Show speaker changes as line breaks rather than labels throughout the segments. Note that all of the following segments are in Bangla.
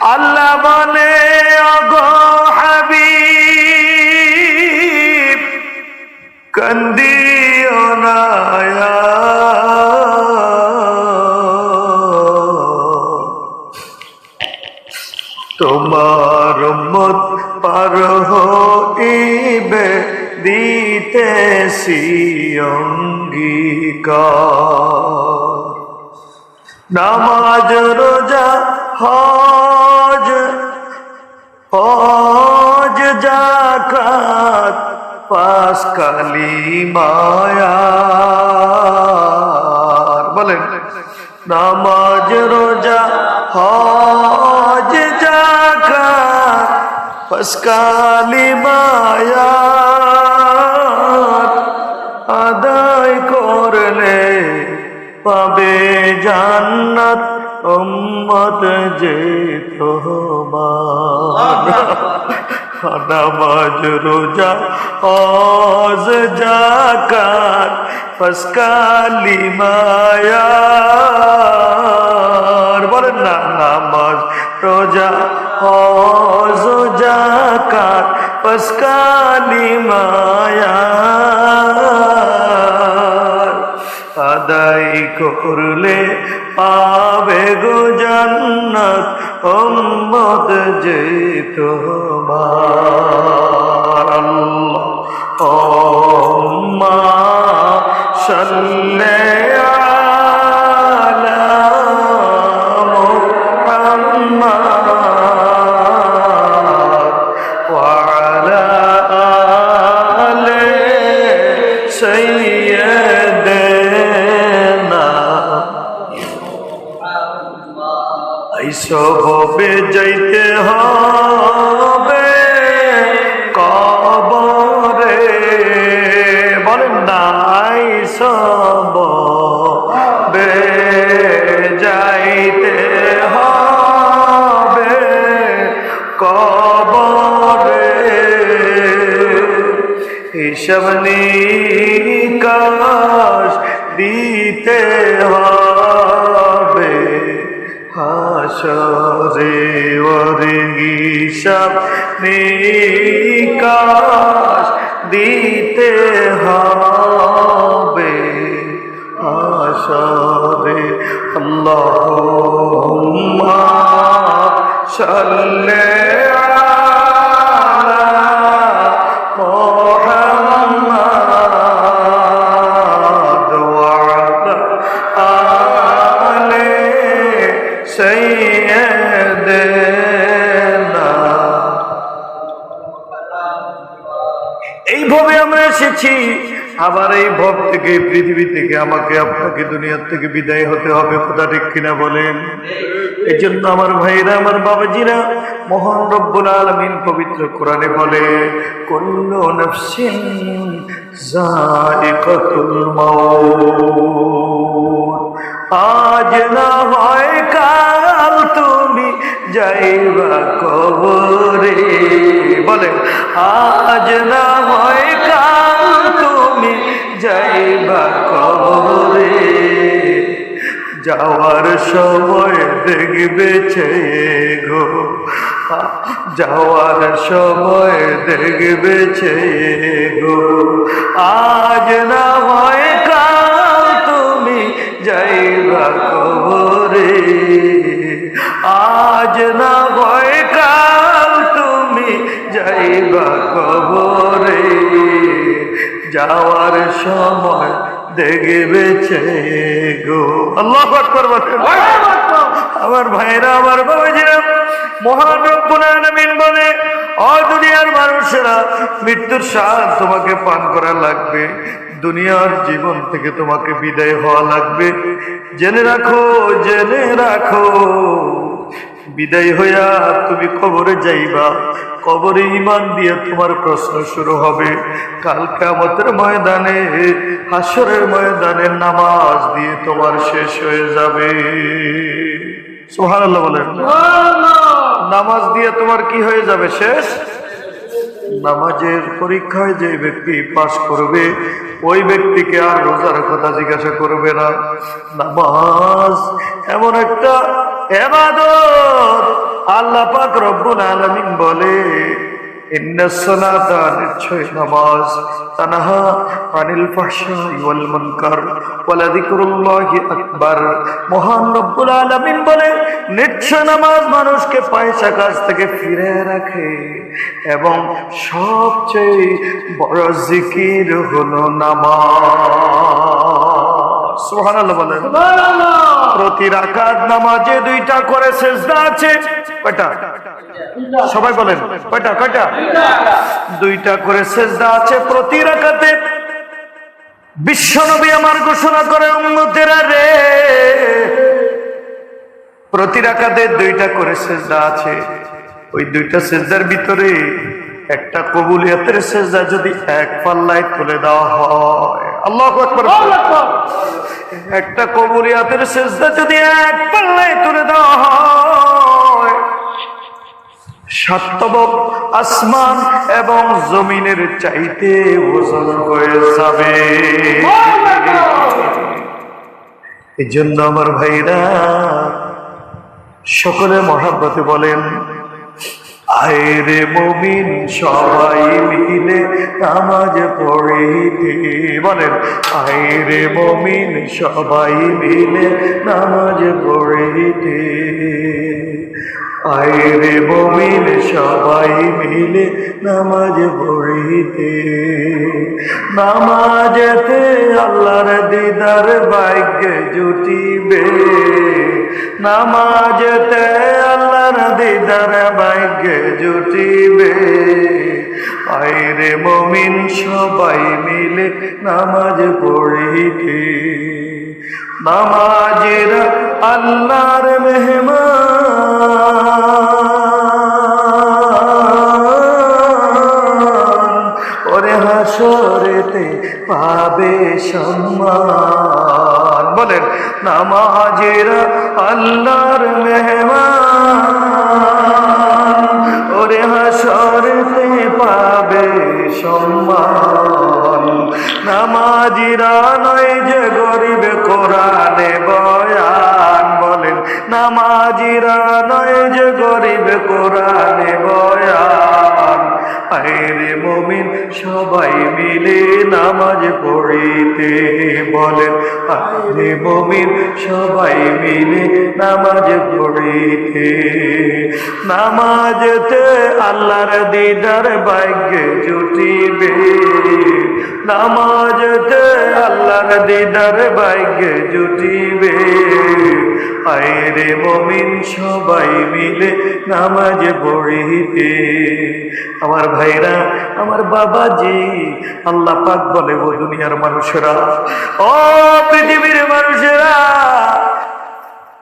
আল্লাহ বলে অগো হাবিব, কন্দিও নায়া তোমার মত পার হইবে, দিতেছি অঙ্গীকার। নামাজ, রোজা হজ হজ জাকাত পাস কালি মায়ার বলেন নামাজ রোজা হজ জাকাত পাস কালি মায়ার আদায় করলে পাবে জান্নাত উম্মত যে তোমার নামাজ, রোজা, হজ জাকাত ফসকালি মায়ার বলেন না, নামাজ, রোজা, হজ জাকাত ফসকালি মায়ার আদায় করলে পাবে গো জান্নাত উম্মত যে তোমার আল্লাহ আলা এইসবে যাইতে হবে কবরে। বলেন না এইসব বে যাইতে হবে কবরে। হিসাব নিকাশ দিতে হবে। হাসরে ওরে হিসাব নিকাশ দিতে এইভাবে আমরা এসেছি। আবার এই ভব থেকে পৃথিবী থেকে আমাকে, আপনাকে দুনিয়ার থেকে বিদায় হতে হবে, কোথা ঠিক কিনা বলেন? এই জন্য আমার ভাইরা আমার বাবাজিরা, মোহন রব্বুল আলমিন পবিত্র কোরআনে বলে কল্যাণ নফসিন জায়কাতুল মাউত। আজ না হয় কাল তুমি যাইবা কবরে। বলে আজ না হয় কাল তুমি যাইবা কবরে। যাওয়ার সময় দেখবে গো। যাওয়ার সময় দেখবে গো। আজ না হয় কাল যাইবা কবরে। আজ না হয় কাল তুমি যাইবা কবরে। যাওয়ার সময় দেখবে গো আল্লাহ আমার ভাইরা আমার বাবাজিরা মহান রব্বুল বলে অ দুনিয়ার মানুষেরা মৃত্যুর স্বাদ তোমাকে পান করা লাগবে। দুনিয়ার জীবন থেকে তোমাকে বিদায় হওয়া লাগবে। জেনে রাখো জেনে রাখো। বিদায় হইয়া তুমি কবরে যাইবা। কবরে ইমান দিয়ে তোমার প্রশ্ন শুরু হবে। কাল কামতের ময়দানে হাসরের ময়দানে নামাজ দিয়ে তোমার শেষ হয়ে যাবে। সোহান আল্লাহ বলেন নামাজ দিয়ে তোমার কি হয়ে যাবে? শেষ? নামাজের পরীক্ষায় যে ব্যক্তি পাশ করবে, ওই ব্যক্তিকে আর রোজার কথা জিজ্ঞাসা করবে না। নামাজ এমন একটা এবাদত। আল্লাহ পাক রব্বুল আলমিন বলে নিশ্চয় নামাজ তানহা আনিল ফাহশাই ওয়াল মুনকার ওয়ালা যিকরুল্লাহি আকবার মহান রব্বুল আলামিন বলে নিশ্চয় নামাজ মানুষকে পয়সা কাজ থেকে ফিরে রাখে। এবং সবচেয়ে বড় জিকির হলো নামাজ। সুবহানাল্লাহ বলেন। প্রতি রাকাত নামাজে দুইটা করে সেজদা আছে। কয়টা? সবাই বলেন কয়টা কয়টা? দুইটা করে সেজদা আছে প্রতি রাকাতে। বিশ্বনবী আমার ঘোষণা করে উন্নতেরা রে প্রতি রাকাতে দুইটা করে সেজদা আছে। ওই দুইটা সেজদার ভিতরে একটা কবুলিয়াতের সেজদা যদি এক পাল্লায় তুলে দেওয়া হয়। আল্লাহ একটা কবুলিয়াতের সেজদা যদি এক পাল্লায় তুলে দেওয়া হয় আসমান এবং জমিনের চাইতে ওজন হয়ে যাবে। এই জন্য আমার ভাইরা, সকলে মহাব্বতে বলেন আয়রে মমিন, সবাই মিলে নামাজ পড়িতে। বলেন আয়রে মমিন, সবাই মিলে নামাজ পড়িতে। আয়রে মমিন, সবাই মিলে নামাজ পড়িতে। নামাজেতে আল্লাহর দিদার ভাগ্য জুটিবে। নামাজেতে আল্লাহর দিদার ভাগ্য জুটিবে। আয়রে মমিন, সবাই মিলে নামাজ পড়িতে। নামাজেরা আল্লাহর মেহমান পাবে সম্মান। বলেন, নামাজেরা আল্লাহর মেহমান, ওরে হাসরেতে পাবে সম্মান। নামাজিরা নয় যে গরিব কোরআনে বয়ান। বলেন, নামাজিরা নয় যে গরিব কোরআনে বয়ান। সবাই মিলে নামাজ পড়িতে বলেন আইরে মমিন সবাই মিলে নামাজ পড়িতে। নামাজতে আল্লাহর দিদার ভাগ্যে জুটিবে। নামাজতে আল্লাহর দিদার ভাগ্যে জুটিবে। আইরে মমিন সবাই মিলে নামাজ পড়িতে। আমার ভাইরা, আমার বাবাজি, আল্লাহ পাক বলে, ও দুনিয়ার মানুষেরা, ও পৃথিবীর মানুষেরা,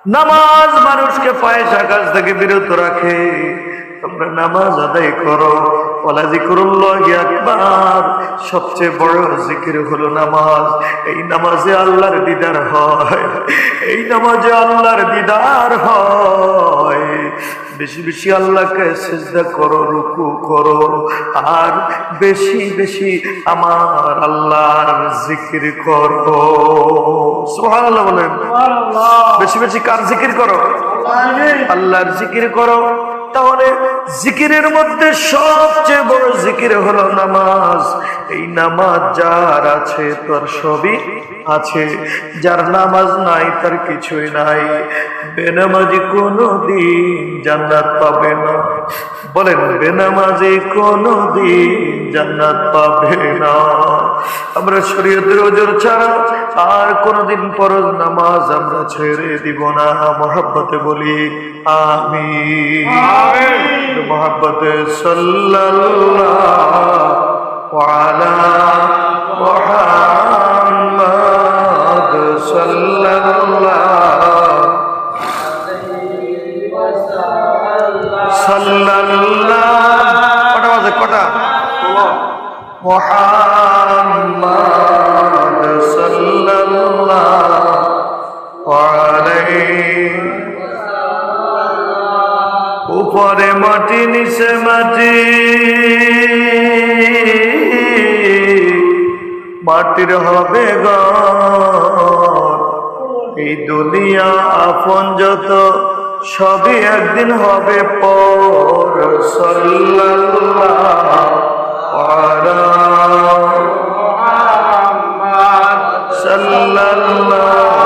নামাজ মানুষকে পয়সা কাছ থেকে বিরত রাখে। তোমরা নামাজ আদায় করো। ওলা জিকরুল্লাহ আকবার। সবচেয়ে বড় জিকির হলো নামাজ। এই নামাজে আল্লাহর দিদার হয়। এই নামাজে আল্লাহর দিদার হয়। বেশি বেশি আল্লাহকে সেজদা করো রুকু করো। আর বেশি বেশি আমার আল্লাহর জিকির করো। সুবহানাল্লাহ বলেন। বেশি বেশি কার জিকির করো? আল্লাহর জিকির করো। তাহলে জিকিরের মধ্যে সবচেয়ে বড় জিকির হলো নামাজ। এই নামাজ যার আছে, তার সবই আছে। যার নামাজ নাই, তার কিছুই নাই। বেনামাজি কোনো দিন জান্নাত পাবে না। বলেন, বেনামাজি কোনো দিন জান্নাত পাবে না। আমরা শরীয়তের ওজোর ছাড়া আর কোনদিন পরজ নামাজ আমরা ছেড়ে দিব না। মহাব্বতে বলি আমি محبت صلی اللہ علی محمد صلی اللہ صلی اللہ کٹا مزے کٹا محمد صلی اللہ علیہ উপরে মাটি, নিচে মাটি। মাটির হবে এই দুনিয়া আপন যত, সবই একদিন হবে পর। সাল্লাল্লাহ সাল্লাল্লাহ